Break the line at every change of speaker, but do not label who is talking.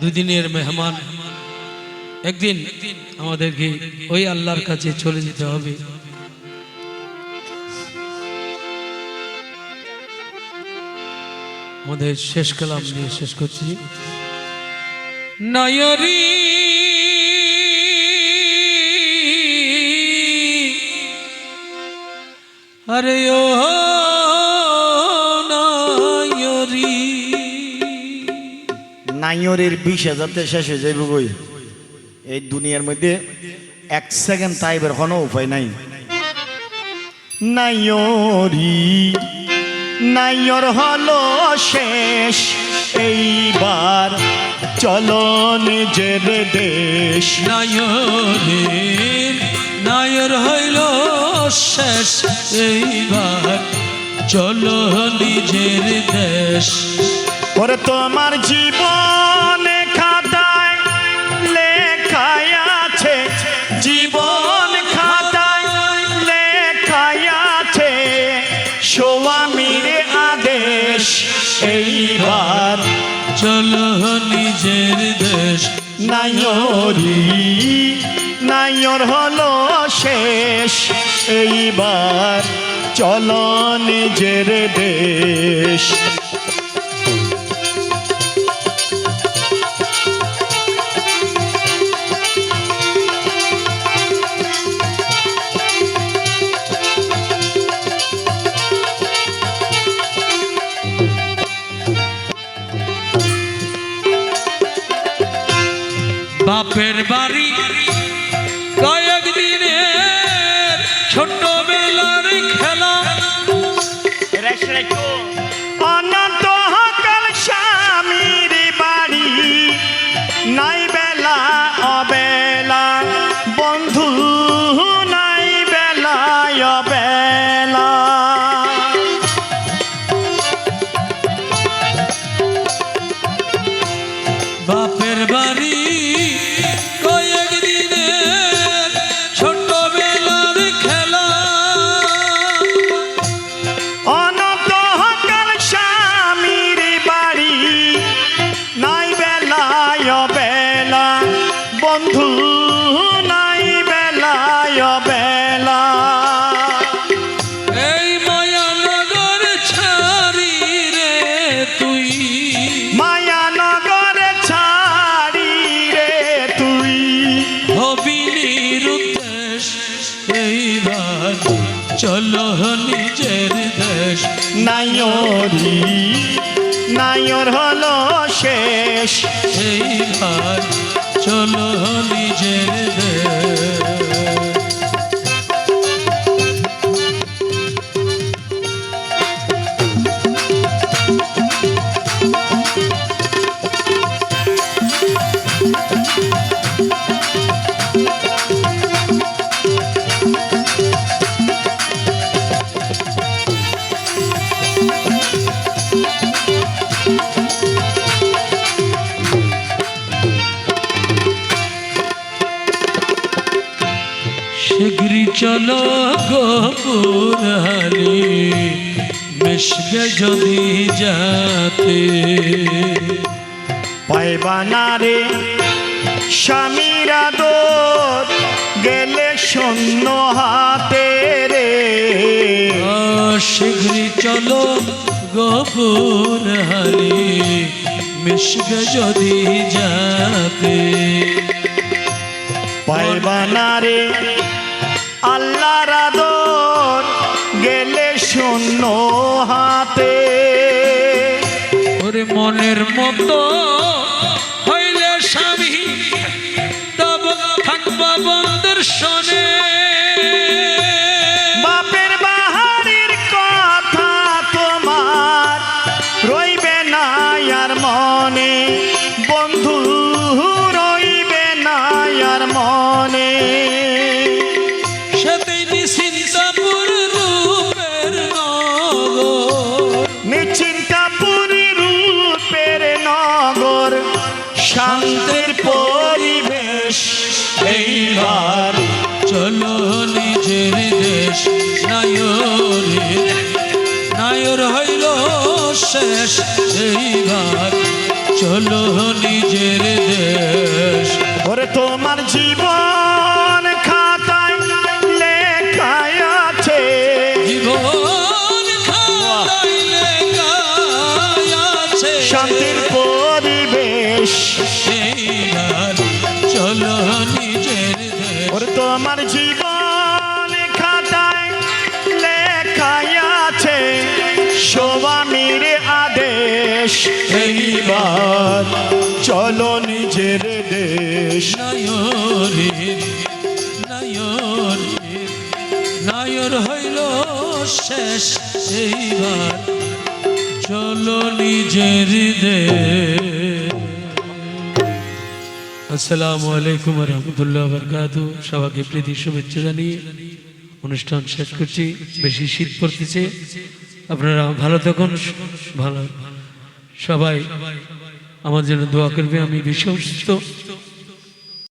দুদিনের মেহমান। একদিন আমাদেরকে ওই আল্লাহর কাছে চলে যেতে হবে। আমাদের শেষ কালাম নিয়ে শেষ করছি। নয়রি আরে ও
নাইয়রের বিশ হাজারতে শেষ হয়ে যাইব বই এই দুনিয়ার মধ্যে এক সেকেন্ড টাইপের কোনো উপায় নাই। নাইয়রি, নাইয়র হলো শেষ, এইবার চলো নিজের দেশ।
নায়রের নায়র হইল শেষ, এইবার চলো নিজের দেশ।
ওরে তোমার জীবন খাতায় লেখায় আছে। জীবন খাতায় লেখায় আছে। স্বামীর আদেশ, এইবার
চলো নিজের দেশ।
নাইরি নাইর হলো শেষ। এইবার চলো নিজের দেশ।
বাপের বাড়ি কয়েক দিনের ছোট বেলার খেলা।
অনন্ত বাড়ি। নাই বেলা অবেলা। বন্ধু নাই
উদ্দেশ রাত চলো নিজের দেশ।
নাইরি নাইর হলো শেষ।
এইবার চলো নিজের শিগরি চলো গোপুর হালি মিশবে যদি যাতে।
পাইবানা রে স্বামীর আদর গেলে শূন্য হাতে রে।
শিগরি চলো গোপুর হালি মিশবে যদি যাতে।
পাইবানা রে হাতে।
ওর মনের মতো
শান্তির পরিবেশ। এইবার
চলো নিজের দেশ। নায়রে, নায়র হইল শেষ। এইবার চলো নিজের
দেশ।
তোম দেশ
তোমার জীবন খাতায় লেখাই আছে স্বামীর আদেশ। এইবার চলো নিজের দেশ।
নায়রের নায়রের নায়র হইল শেষ। এইবার চলো নিজের দে আসসালামু আলাইকুম রহমতুল্লাহ বরকাত। সবাইকে প্রীতি, শুভেচ্ছা জানিয়ে অনুষ্ঠান শেষ করছি। বেশি শীত পড়তেছে। আপনারা ভালো থাকুন, ভালো সবাই আমার জন্য দোয়া করবে। আমি বেশি অসুস্থ।